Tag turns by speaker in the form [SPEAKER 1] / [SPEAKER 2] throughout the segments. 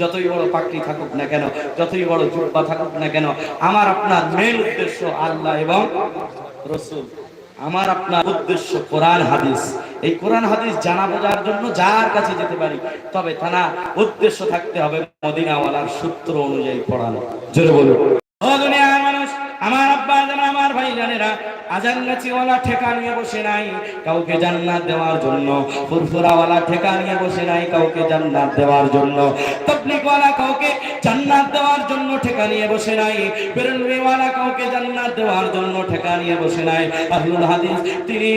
[SPEAKER 1] যতই বড় পাকড়ি থাকুক না কেন, যতই বড় জুব্বা থাকুক না কেন, আমার আপনার মেন উদ্দেশ্য আল্লাহ এবং রসুল। আমার আপনার উদ্দেশ্য কোরআন, হাদিস। এই কোরআন, হাদিস জানা বোঝার জন্য যার কাছে যেতে পারি, তবে থানা উদ্দেশ্য থাকতে হবে মদিনাওয়ালার সূত্র অনুযায়ী পড়ানো। জোরে বলুন। ও দুনিয়ার মানুষ, আমার আব্বা জান আমার ভাই জানেরা ঠেকা নিয়ে বসে নাই, কাউকে জান্নাত দেওয়ার জন্য, ফুরফুরাওয়ালা ঠেকা নিয়ে বসে নাই কাউকে জান্নাত দেওয়ার জন্য কাউকে জান্নাত দেওয়ার জন্য ঠেকা নিয়ে বসে নাই কাউকে জান্নাত দেওয়ার জন্য ঠেকা নিয়ে বসে নাই, আহলুল হাদিস তিনি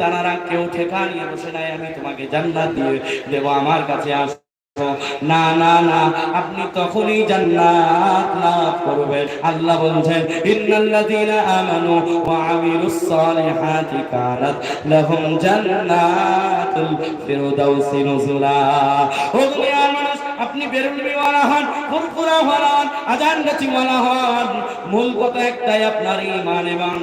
[SPEAKER 1] তারা কেউ ঠেকা নিয়ে বসে নাই, আমি তোমাকে জান্নাত দিয়ে দেবো, আমার কাছে আস না না না, আপনি তখনই জান্নাত লাভ করবেন। আল্লাহ বলছেন, ইন্নাল্লাযীনা আমানু ওয়া আমিলুস সালিহাতি কানাত লাহুম জান্নাতুল ফিরদাউসি নুজুলা। ও দুনিয়া আপনি বেরুলবিওয়ালা হন, ফুরফুরা হন, আজান গাছিওয়ালা হন, মূল কথা একটাই আপনার ঈমান এবং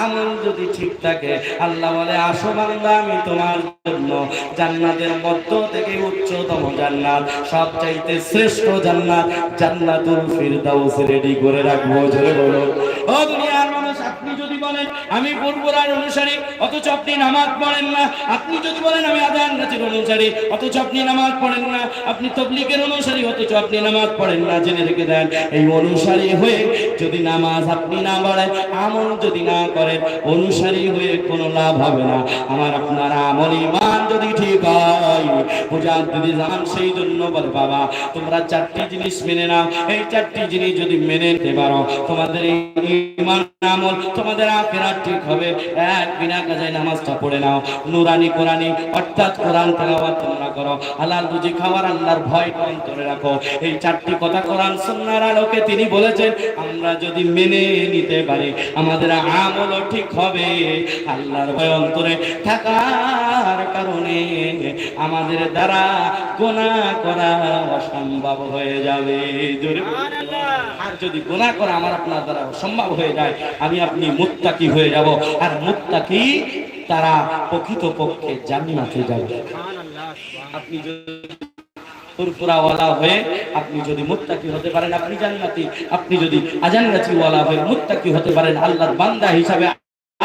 [SPEAKER 1] আমল যদি ঠিক থাকে, আল্লাহ বলে, আসো বান্দা, আমি তোমার জন্য জান্নাতের মধ্য থেকে উচ্চতম জান্নাত, সবচাইতে শ্রেষ্ঠ জান্নাত জান্নাতুল ফিরদাউস রেডি করে রাখব। জোরে বলো ও আপনি যদি বলেন, আমি পূর্বরার অনুসারী, অথচ আপনি নামাজ পড়েন না। আপনি যদি বলেন, আমি আদান গাছের অনুসারী, অথচ আপনি নামাজ পড়েন না। আপনি তবলিগের অনুসারী, অথচ আপনি নামাজ পড়েন না। জেনে রেখে দেন, এই অনুসারী হয়ে যদি নামাজ আপনি না পড়েন, আমল যদি না করেন, অনুসারী হয়ে কোনো লাভ হবে না। আমার আপনার আমল ইমান যদি ঠিক হয়, পূজার যদি যান সেই জন্য বলে, বাবা, তোমরা চারটি জিনিস মেনে নাও। এই চারটি জিনিস যদি মেনে নিতে পারো, তোমাদের ইমান আমল তোমাদের আখেরাত ঠিক হবে। এক বিনা কাজে নামাজটা পড়ে নাও। নুরানি কোরআনি অর্থাৎ কোরআন তেলাওয়াত তোমরা করো। হালাল রুজি খাওয়ার আল্লাহর ভয় অন্তরে রাখো। এই চারটি কথা কোরআন সুন্নাহর আলোকে তিনি বলেছেন, আমরা যদি মেনে নিতে পারি, আমাদের আমলও ঠিক হবে। আল্লাহর ভয় অন্তরে থাকার কারণে আমাদের দ্বারা গোনা করা অসম্ভব হয়ে যাবে। আর যদি গোনা করা আমার আপনার দ্বারা অসম্ভব হয়ে যায় আমি আপনি মুত্তাকি হয়ে যাব। আর মুত্তাকি তারা প্রকৃতপক্ষে জান্নাতে যাবে। আপনি যদি ফুরফুরাওয়ালা হয়ে আপনি যদি মুত্তাকি হতে পারেন আপনি জান্নাতি। আপনি যদি আজান্নাতিওয়ালা হয়ে মুত্তাকি হতে পারেন আল্লাহর বান্দা হিসাবে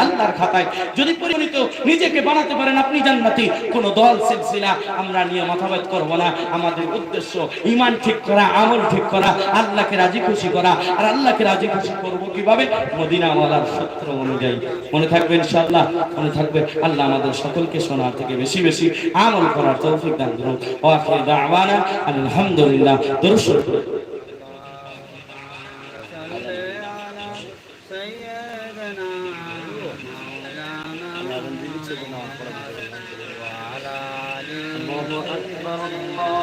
[SPEAKER 1] আল্লাহর খাতায় যদি পরিণত নিজেকে বানাতে পারেন আপনি জান্নাতি, কোন দল, সিলসিলা, আমরা নিয়ে মতামত করব না। আমাদের উদ্দেশ্য ইমান ঠিক করা, আমল ঠিক করা, আল্লাহকে রাজি খুশি করা। আর আল্লাহকে রাজি খুশি করব কীভাবে? মদিনাওয়ালার সূত্র অনুযায়ী। মনে থাকবে ইনশাআল্লাহ, মনে থাকবে আল্লাহ আমাদের সকলকে শোনার থেকে বেশি বেশি আমল করার তৌফিক দান করুন ওয়া আখির দাওয়ানা, আলহামদুলিল্লাহ, দরুদ
[SPEAKER 2] مولانا وعلى آله
[SPEAKER 1] الله أكبر الله